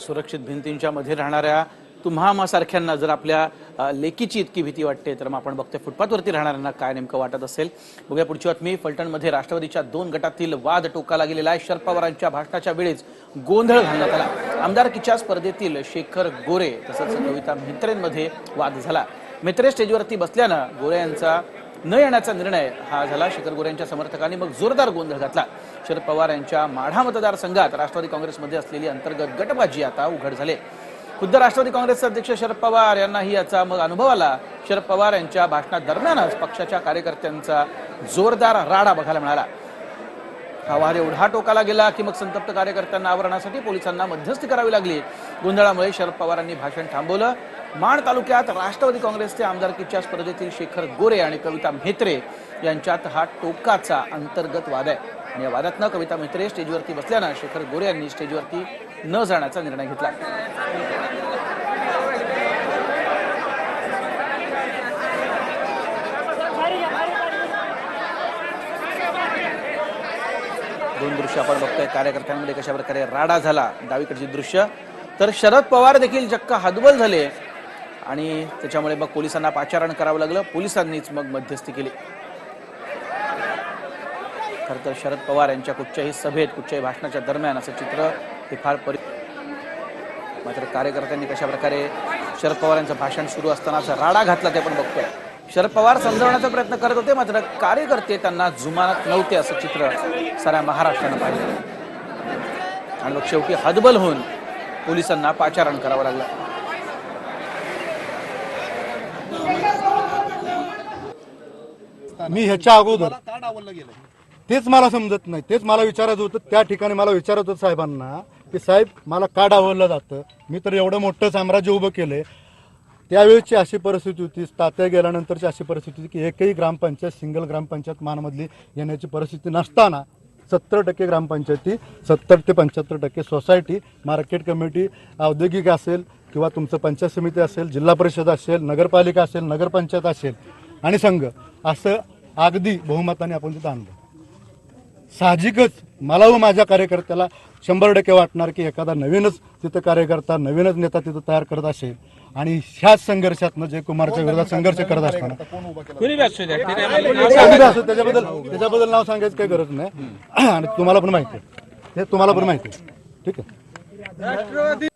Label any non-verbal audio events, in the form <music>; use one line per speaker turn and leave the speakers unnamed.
सुरक्षित भिंतींच्या मध्ये राहणाऱ्या तुम्हामासारख्यांना जर आपल्या लेकीची इतकी भीती वाटते तर मग आपण बघतोय फुटपाथवरती राहणाऱ्यांना काय नेमकं वाटत असेल. बघूया पुढची बातमी. फलटणमध्ये राष्ट्रवादीच्या दोन गटातील वाद टोकाला गेलेला आहे. शरद पवारांच्या भाषणाच्या वेळेस गोंधळ घालण्यात आला. आमदारकीच्या स्पर्धेतील शेखर गोरे तसंच कविता मित्रेंमध्ये वाद झाला. मित्रे स्टेजवरती बसल्यानं गोरे यांचा न येण्याचा निर्णय हा झाला. शेखर गोरे यांच्या समर्थकांनी मग जोरदार गोंधळ घातला. शरद पवार यांच्या माढा मतदारसंघात राष्ट्रवादी काँग्रेसमध्ये असलेली अंतर्गत गटबाजी आता उघड झाले. खुद्द राष्ट्रवादी काँग्रेसचे अध्यक्ष शरद पवार यांनाही याचा मग अनुभव आला. शरद पवार यांच्या भाषणादरम्यानच पक्षाच्या कार्यकर्त्यांचा जोरदार राडा बघायला मिळाला. हा वार एवढा टोकाला गेला की मग संतप्त कार्यकर्त्यांना आवरणासाठी पोलिसांना मध्यस्थी करावी लागली. गोंधळामुळे शरद पवारांनी भाषण थांबवलं. माण तालुक्यात राष्ट्रवादी काँग्रेसचे आमदारकीच्या स्पर्धेतील शेखर गोरे आणि कविता म्हेत्रे यांच्यात हा टोकाचा अंतर्गत वाद आहे. आणि या वादातनं कविता म्हेत्रे स्टेजवरती बसल्यानं शेखर गोरे यांनी स्टेजवरती न जाण्याचा निर्णय घेतला. दोन दृश्य आपण बघतोय. कार्यकर्त्यांमध्ये कशा प्रकारे राडा झाला डावीकडची दृश्य. तर शरद पवार देखील चक्क हतबल झाले आणि त्याच्यामुळे मग पोलिसांना पाचारण करावं लागलं. पोलिसांनीच मग मध्यस्थी केली. खरं तर शरद पवार यांच्या कुठच्याही सभेत कुठच्याही भाषणाच्या दरम्यान असं चित्र हे फार परि मात्र कार्यकर्त्यांनी कशा प्रकारे शरद पवार यांचं भाषण सुरू असतानाचा राडा घातला ते आपण बघतोय. शरद पवार समजावण्याचा प्रयत्न करत होते मात्र कार्यकर्ते त्यांना जुमानत नव्हते असं चित्र साऱ्या महाराष्ट्रानं पाहिलं. आणि मग शेवटी हदबल होऊन पोलिसांना पाचारण करावं लागलं.
मी ह्याच्या अगोदर तेच मला समजत नाही. तेच मला विचारायचं होतं. त्या ठिकाणी मला विचारत होतं साहेबांना की साहेब मला का डावललं जातं. मी तर एवढं मोठं साम्राज्य उभं केलंय. त्यावेळेची अशी परिस्थिती होती. तात्या गेल्यानंतरची अशी परिस्थिती होती की एकही ग्रामपंचायत सिंगल ग्रामपंचायत मानमधली येण्याची परिस्थिती नसताना सत्तर टक्के ग्रामपंचायती सत्तर ते पंच्याहत्तर टक्के सोसायटी मार्केट कमिटी औद्योगिक असेल किंवा तुमचं पंचायत समिती असेल जिल्हा परिषद असेल नगरपालिका असेल नगरपंचायत असेल आणि संघ असं अगदी बहुमताने आपण तिथं आणलं. साहजिकच मला व माझ्या कार्यकर्त्याला शंभर टक्के वाटणार की एखादा नवीनच तिथं कार्यकर्ता नवीनच नेता तिथं तयार करत असेल. आणि ह्याच संघर्षातनं जय कुमारच्या विरोधात संघर्ष करत असताना.
कुणी बी असू द्या त्याने आम्हाला
कोणी बी असो, त्याच्याबद्दल त्याच्याबद्दल नाव सांगायचं काही गरज नाही. <clears throat> आणि तुम्हाला पण माहिती आहे. हे तुम्हाला पण माहिती आहे. ठीक आहे.